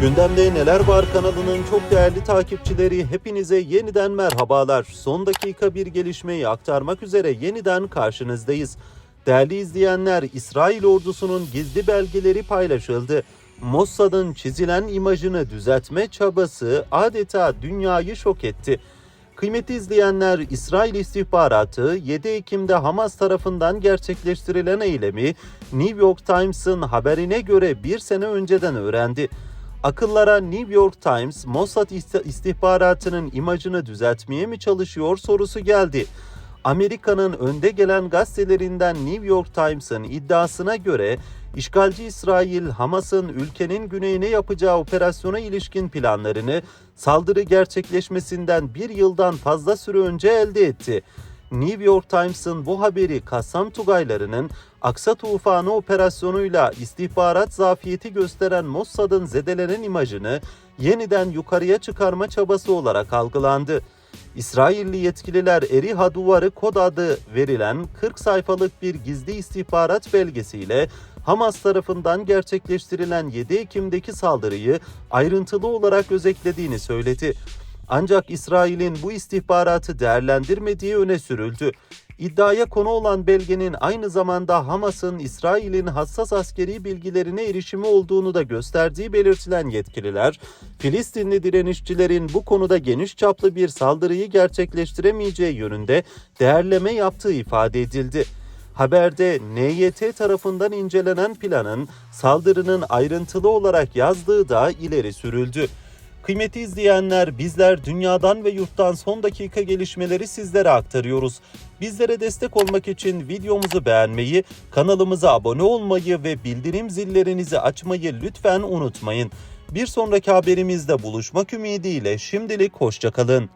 Gündemde Neler Var kanalının çok değerli takipçileri hepinize yeniden merhabalar. Son dakika bir gelişmeyi aktarmak üzere yeniden karşınızdayız. Değerli izleyenler İsrail ordusunun gizli belgeleri paylaşıldı. Mossad'ın çizilen imajını düzeltme çabası adeta dünyayı şok etti. Kıymetli izleyenler, İsrail istihbaratı 7 Ekim'de Hamas tarafından gerçekleştirilen eylemi New York Times'ın haberine göre bir sene önceden öğrendi. Akıllara New York Times, Mossad ist- istihbaratının imajını düzeltmeye mi çalışıyor sorusu geldi. Amerika'nın önde gelen gazetelerinden New York Times'ın iddiasına göre işgalci İsrail, Hamas'ın ülkenin güneyine yapacağı operasyona ilişkin planlarını saldırı gerçekleşmesinden bir yıldan fazla süre önce elde etti. New York Times'ın bu haberi Kassam Tugaylarının Aksa Tufanı operasyonuyla istihbarat zafiyeti gösteren Mossad'ın zedelenen imajını yeniden yukarıya çıkarma çabası olarak algılandı. İsrailli yetkililer Eriha Duvarı kod adı verilen 40 sayfalık bir gizli istihbarat belgesiyle Hamas tarafından gerçekleştirilen 7 Ekim'deki saldırıyı ayrıntılı olarak özetlediğini söyledi. Ancak İsrail'in bu istihbaratı değerlendirmediği öne sürüldü. İddiaya konu olan belgenin aynı zamanda Hamas'ın İsrail'in hassas askeri bilgilerine erişimi olduğunu da gösterdiği belirtilen yetkililer, Filistinli direnişçilerin bu konuda geniş çaplı bir saldırıyı gerçekleştiremeyeceği yönünde değerleme yaptığı ifade edildi. Haberde NYT tarafından incelenen planın saldırının ayrıntılı olarak yazdığı da ileri sürüldü. Kıymetli izleyenler bizler dünyadan ve yurttan son dakika gelişmeleri sizlere aktarıyoruz. Bizlere destek olmak için videomuzu beğenmeyi, kanalımıza abone olmayı ve bildirim zillerinizi açmayı lütfen unutmayın. Bir sonraki haberimizde buluşmak ümidiyle şimdilik hoşçakalın.